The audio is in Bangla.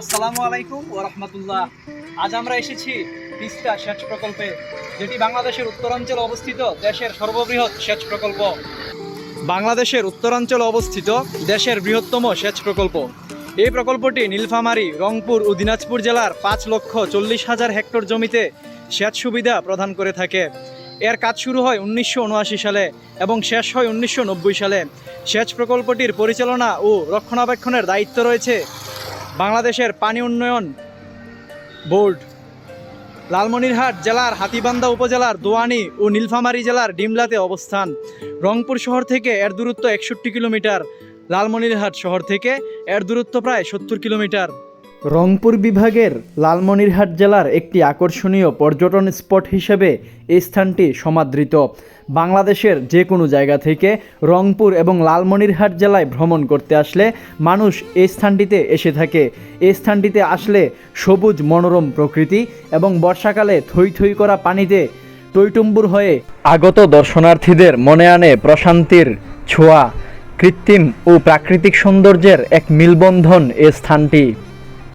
আসসালামু আলাইকুম ও রহমতুল্লাহ। আজ আমরা এসেছি তিস্তা সেচ প্রকল্পে, যেটি বাংলাদেশের উত্তরাঞ্চলে অবস্থিত দেশের সর্ববৃহৎ সেচ প্রকল্প। বাংলাদেশের উত্তরাঞ্চলে অবস্থিত দেশের বৃহত্তম সেচ প্রকল্প। এই প্রকল্পটি নীলফামারী, রংপুর ও দিনাজপুর জেলার পাঁচ লক্ষ চল্লিশ হাজার হেক্টর জমিতে সেচ সুবিধা প্রদান করে থাকে। এর কাজ শুরু হয় উনিশশো উনআশি সালে এবং শেষ হয় উনিশশো নব্বই সালে। সেচ প্রকল্পটির পরিচালনা ও রক্ষণাবেক্ষণের দায়িত্ব রয়েছে বাংলাদেশের পানি উন্নয়ন বোর্ড, লালমনিরহাট জেলার হাতিবান্ধা উপজেলার দোয়ানি ও নীলফামারী জেলার ডিমলাতে অবস্থান। রংপুর শহর থেকে এর দূরত্ব একষট্টি কিলোমিটার, লালমনিরহাট শহর থেকে এর দূরত্ব প্রায় সত্তর কিলোমিটার। রংপুর বিভাগের লালমনিরহাট জেলার একটি আকর্ষণীয় পর্যটন স্পট হিসেবে এই স্থানটি সমাদৃত। বাংলাদেশের যে কোনো জায়গা থেকে রংপুর এবং লালমনিরহাট জেলায় ভ্রমণ করতে আসলে মানুষ এই স্থানটিতে এসে থাকে। এই স্থানটিতে আসলে সবুজ মনোরম প্রকৃতি এবং বর্ষাকালে থই থই করা পানিতে টইটুম্বুর হয়ে আগত দর্শনার্থীদের মনে আনে প্রশান্তির ছোঁয়া। কৃত্রিম ও প্রাকৃতিক সৌন্দর্যের এক মিলবন্ধন এ স্থানটি।